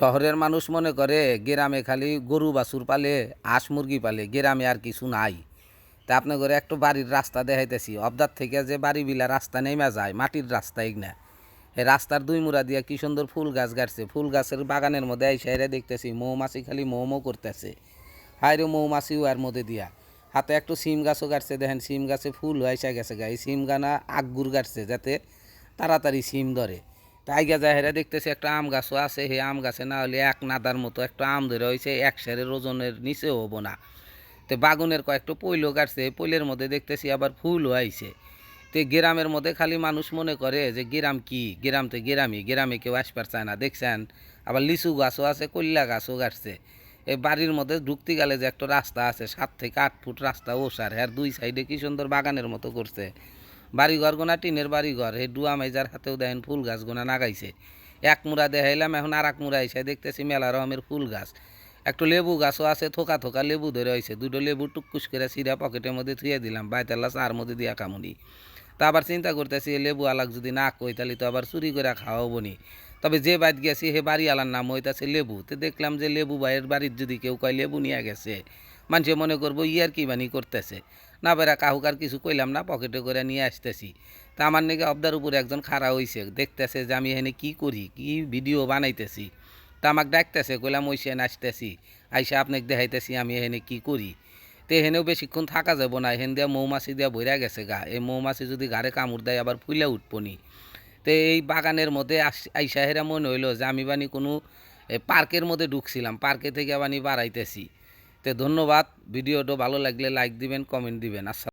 শহরের মানুষ মনে করে, গ্রামে খালি গরু বাছুর পালে, হাঁস মুরগি পালে, গ্রামে আর কিছু নাই। তা আপনার করে একটু বাড়ির রাস্তা দেখাইতেছি। অবদার থেকে যে বাড়ি বিলা রাস্তা নেমে যায়, মাটির রাস্তা এগনা এই রাস্তার দুই মুড়া দিয়া কি সুন্দর ফুল গাছ গাড়ছে। ফুল গাছের বাগানের মধ্যে এই সাইডে দেখতেছি, মৌমাছি খালি মৌ মৌ করতেছে হাইরে মৌমাছিও আর মধ্যে দিয়া। হাতে একটু সিম গাছও গাড়ছে, দেখেন সিম গাছে ফুল হয়েছে গেছে গা। এই সিম গানা আগুর গাড়ছে যাতে তাড়াতাড়ি সিম ধরে। তাই গা যায় হেরা দেখতেছি একটা আম গাছও আছে, সেই আম গাছে না হলে এক নাদার মতো একটা আম ধরে হয়েছে এক সেরের ওজনের নিচেও হব না। তো বাগুনের কয়েকটা পৈল কাটছে পৈলের মধ্যে দেখতেছি আবার ফুল হয়েছে তো গ্রামের মধ্যে খালি মানুষ মনে করে যে গ্রাম কি? গ্রাম তো গ্রামই, গ্রামে কেউ আসবার চায় না, দেখছেন? আবার লিচু গাছও আছে কল্যা গাছও গাছছে এই বাড়ির মধ্যে ঢুকতে গেলে যে একটা রাস্তা আছে, সাত থেকে আট ফুট রাস্তা ওসার হ্যার দুই সাইডে কি সুন্দর বাগানের মতো করছে। বাড়িঘর গোনা, টিনের বাড়িঘর। এই ডুয়া মেজার হাতেও দেখেন ফুল গাছ গোনা নাগাইছে। এক মুড়া দেখাইলাম, এখন আর এক মুড়া এসে দেখতেছি মেলা রকমের ফুল গাছ। একটু লেবু গাছও আছে, থোকা থোকা লেবু ধরে হয়েছে দুটো লেবু টুকুস করে সিরা পকেটের মধ্যে থুয়ে দিলাম, বাইতাল্লা চার মধ্যে দিয়া কামুনি। তা আবার চিন্তা করতেছি লেবু আলাক যদি না কই, তাহলে তো আবার চুরি করে খাওয়াবো নি। তবে যে বাড়িত গেছি হে বাড়ি আলার নাম হইতাছে লেবু। তো দেখলাম যে লেবু ভাইয়ের বাড়ির যদি কেউ কয়, লেবু নিয়ে গেছে। মানুষে মনে করব ইয়ার কি বানি করতেছে? না বেড়া কাহুকার কিছু কইলাম না, পকেটে করে নিয়ে আসতেছি। তা আমার নাকি অবদার উপরে একজন খাড়া হইছে, দেখতেছে যে আমি এখানে কি করি, কি ভিডিও বানাইতেছি। তা আমাকে ডাকতেছে, কইলাম ওইসে আসতেছি, আইসা আপনাকে দেখাইতেছি আমি এখানে কি করি। তো এখানেও বেশিক্ষণ থাকা যাব না, এখান দিয়া মৌমাছি দিয়া বইরা গেছে গা, এই মৌমাছি যদি ঘাড়ে কামড় দেয় আবার ফুলে উঠবনি তো এই বাগানের মধ্যে আইসা হেরা মনে হইল যে আমি বানি কোনো পার্কের মধ্যে ঢুকছিলাম, পার্কে থেকে বানি বাড়াইতেছি। তো ধন্যবাদ ভিডিওটা ভালো লাগলে লাইক দিবেন কমেন্ট দিবেন আচ্ছা